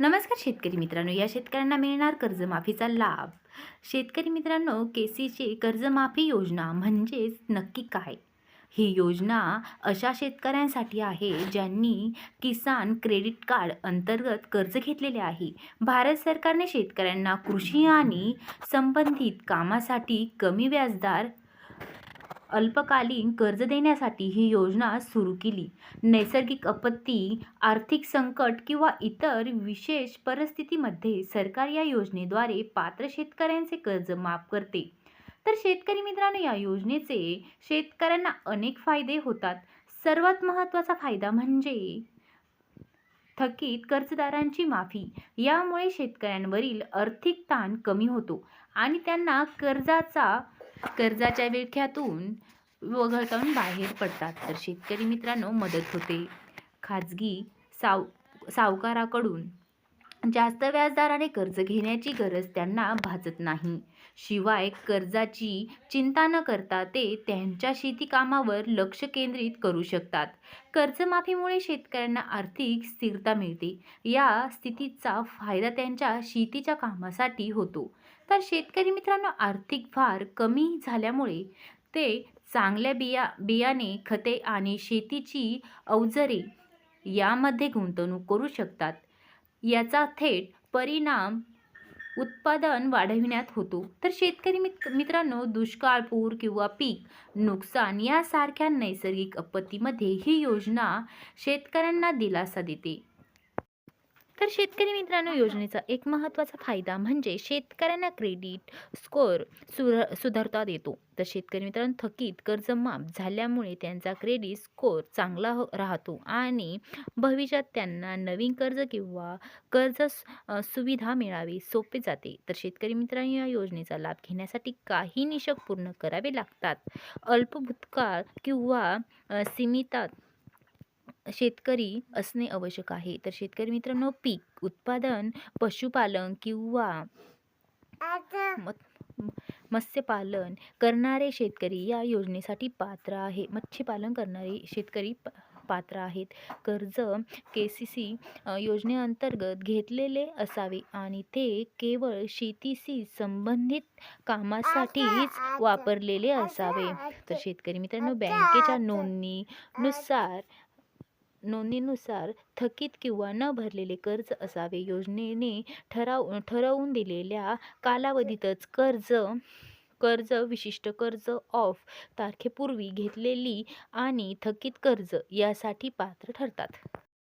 नमस्कार शेतकरी मित्रांनो. या शेतकऱ्यांना मिळणार कर्जमाफीचा लाभ. शेतकरी मित्रांनो के सीची कर्जमाफी योजना म्हणजेच नक्की काय? ही योजना अशा शेतकऱ्यांसाठी आहे ज्यांनी किसान क्रेडिट कार्ड अंतर्गत कर्ज घेतलेले आहे. भारत सरकारने शेतकऱ्यांना कृषी आणि संबंधित कामासाठी कमी व्याजदार अल्पकालीन कर्ज देण्यासाठी ही योजना सुरू केली. नैसर्गिक आपत्ती आर्थिक संकट किंवा इतर विशेष परिस्थितीमध्ये सरकार या योजनेद्वारे पात्र शेतकऱ्यांचे कर्ज माफ करते. तर शेतकरी मित्रांनो या योजनेचे शेतकऱ्यांना अनेक फायदे होतात. सर्वात महत्त्वाचा फायदा म्हणजे थकीत कर्जदारांची माफी. यामुळे शेतकऱ्यांवरील आर्थिक ताण कमी होतो आणि त्यांना कर्जाचा कर्जाच्या विळख्यातून वघळतावून बाहेर पडतात. तर शेतकरी मित्रांनो मदत होते. खाजगी साव सावकाराकडून जास्त व्याजदराने कर्ज घेण्याची गरज त्यांना भासत नाही. शिवाय कर्जाची चिंता न करता ते त्यांच्या शेतीकामावर लक्ष केंद्रित करू शकतात. कर्जमाफीमुळे शेतकऱ्यांना आर्थिक स्थिरता मिळते. या स्थितीचा फायदा त्यांच्या शेतीच्या कामासाठी होतो. तर शेतकरी मित्रांनो आर्थिक भार कमी झाल्यामुळे ते चांगल्या बिया बियाणे खते आणि शेतीची अवजरे यामध्ये गुंतवणूक करू शकतात. याचा थेट परिणाम उत्पादन वाढविण्यात होतो. तर शेतकरी मित मित्रांनो दुष्काळ पूर किंवा पीक नुकसान यासारख्या नैसर्गिक आपत्तीमध्ये ही योजना शेतकऱ्यांना दिलासा देते. तर शेतकरी मित्रांनो योजनेचा एक महत्त्वाचा फायदा म्हणजे शेतकऱ्यांना क्रेडिट स्कोअर सुर सुधारता देतो. तर शेतकरी मित्रांनो थकीत कर्ज माफ झाल्यामुळे त्यांचा क्रेडिट स्कोअर चांगला हो राहतो आणि भविष्यात त्यांना नवीन कर्ज किंवा कर्ज सुविधा मिळावी सोपे जाते. तर शेतकरी मित्रांनो या योजनेचा लाभ घेण्यासाठी काही निकष पूर्ण करावे लागतात. अल्प भूतकाळ किंवा सीमितात शेतकरी असणे आवश्यक आहे. तर शेतकरी मित्रांनो पीक उत्पादन पशुपालन किंवा मत्स्यपालन करणारे शेतकरी या योजनेसाठी पात्र आहे. मच्छीपालन करणारे शेतकरी पात्र आहेत. कर्ज के सी सी योजनेअंतर्गत घेतलेले असावे आणि ते केवळ शेतीशी संबंधित कामासाठीच वापरलेले असावे. तर शेतकरी मित्रांनो बँकेच्या नोंदणीनुसार नोंदीनुसार थकीत किंवा न भरलेले कर्ज असावे. योजनेने ठराव ठरवून दिलेल्या कालावधीतच कर्ज कर्ज विशिष्ट कर्ज ऑफ तारखेपूर्वी घेतलेली आणि थकीत कर्ज यासाठी पात्र ठरतात.